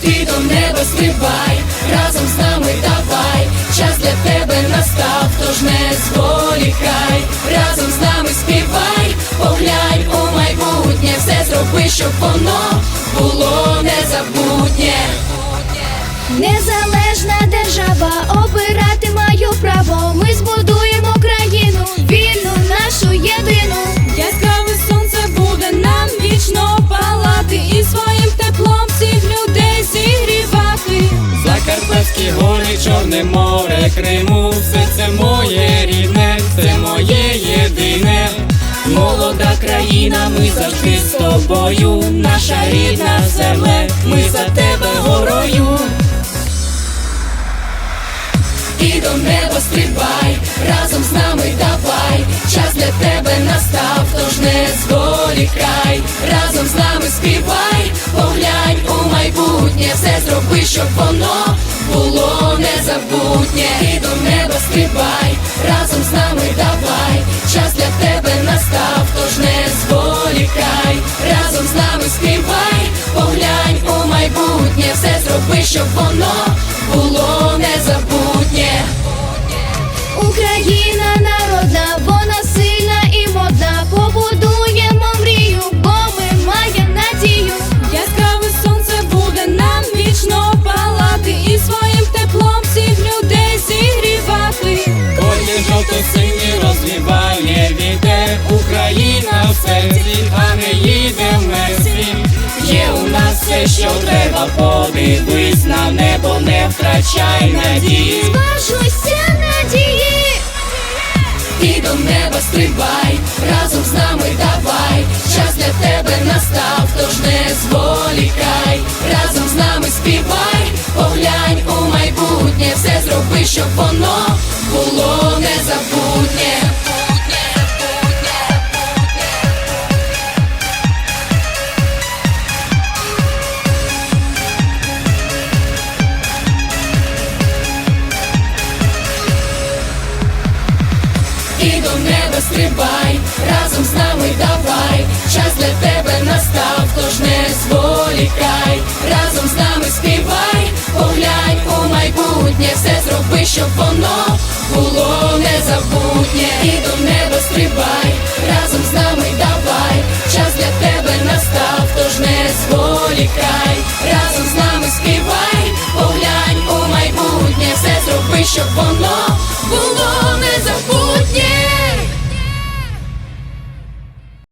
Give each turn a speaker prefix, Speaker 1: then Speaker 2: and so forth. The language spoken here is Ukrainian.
Speaker 1: ти до неба стрибай, разом з нами давай, час для тебе настав, тож не зволікай, разом з нами співай, поглянь у майбутнє, все зроби, щоб воно було незабутнє.
Speaker 2: Незалежна держава,
Speaker 3: Закарпатські гори, Чорне море, Криму, все це моє рідне, це моє єдине. Молода країна, ми завжди з тобою, наша рідна земле, ми за тебе горою.
Speaker 1: І до неба стрибай, разом з нами давай, час для тебе настав, тож не зволікай, разом з нами співай, поглянь майбутнє, все зроби, щоб воно було незабутнє. І до неба стрибай, разом з нами давай, час для тебе настав, тож не зволікай, разом з нами співай, поглянь у майбутнє, все зроби, щоб воно
Speaker 3: все, що треба, подивись на небо, не втрачай надії.
Speaker 2: Зважуйся надії.
Speaker 1: І до неба стрибай, разом з нами давай, час для тебе настав, тож не зволікай, разом з нами співай, поглянь у майбутнє, все зроби, щоб воно було стрибай, разом з нами давай, час для тебе настав, тож не зволікай, разом з нами співай, поглянь у майбутнє, все зроби, щоб воно було незабутнє. І до неба стрибай, разом з нами давай, час для тебе настав, тож не зволікай, разом з нами співай, поглянь у майбутнє, все зроби, щоб воно